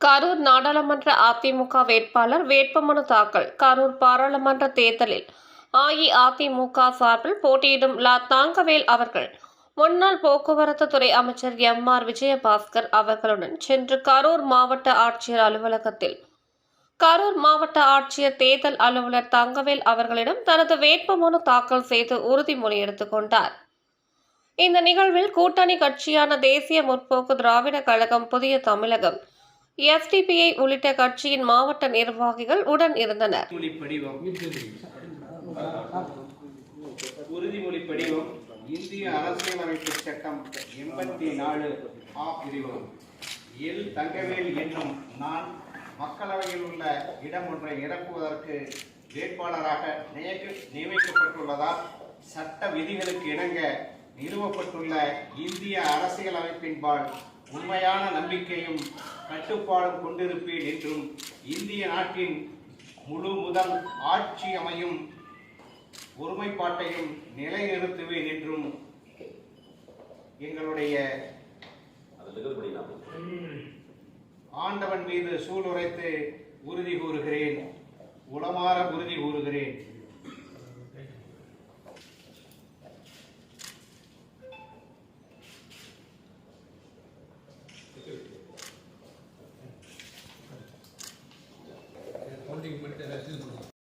கரூர் நாடாளுமன்ற அதிமுக வேட்பாளர் வேட்புமனு தாக்கல். கரூர் பாராளுமன்ற தேர்தலில் அஇஅதிமுக சார்பில் போட்டியிடும் லா தாங்கவேல் அவர்கள். முன்னாள் போக்குவரத்து துறை அமைச்சர் எம் ஆர் விஜயபாஸ்கர் அவர்களுடன் சென்று கரூர் மாவட்ட ஆட்சியர் அலுவலகத்தில். கரூர் மாவட்ட ஆட்சியர் தேர்தல் அலுவலர் தங்கவேல் அவர்களிடம் தனது வேட்புமனு தாக்கல் செய்து உறுதிமொழி எடுத்துக் கொண்டார். இந்த நிகழ்வில் கூட்டணி கட்சியான தேசிய முற்போக்கு திராவிட கழகம் புதிய தமிழகம் எஸ்டிபிஐ உள்ளிட்ட கட்சியின் மாவட்ட நிர்வாகிகள் உடன் இருந்தனர். உறுதிமொழி படிவம் படிவம் இந்திய அரசியலமைப்பு சட்டம் எண்பத்தி நாலு ஆ பிரிவு எல் தங்கவேல் என்னும் நான் மக்களவையில் உள்ள இடம் ஒன்றை நிரப்புவதற்கு வேட்பாளராக நியமிக்கப்பட்டுள்ளதால் சட்ட விதிகளுக்கு இணங்க நிறுவப்பட்டுள்ள இந்திய அரசியலமைப்பின்பால் உண்மையான நம்பிக்கையும் கட்டுப்பாடும் கொண்டிருப்பேன் என்றும் இந்திய நாட்டின் முழு முதல் ஆட்சி அமையும் ஒருமைப்பாட்டையும் நிலைநிறுத்துவேன் என்றும் எங்களுடைய ஆண்டவன் மீது சூளுரைத்து உறுதி கூறுகிறேன். உளமாற உறுதி கூறுகிறேன்.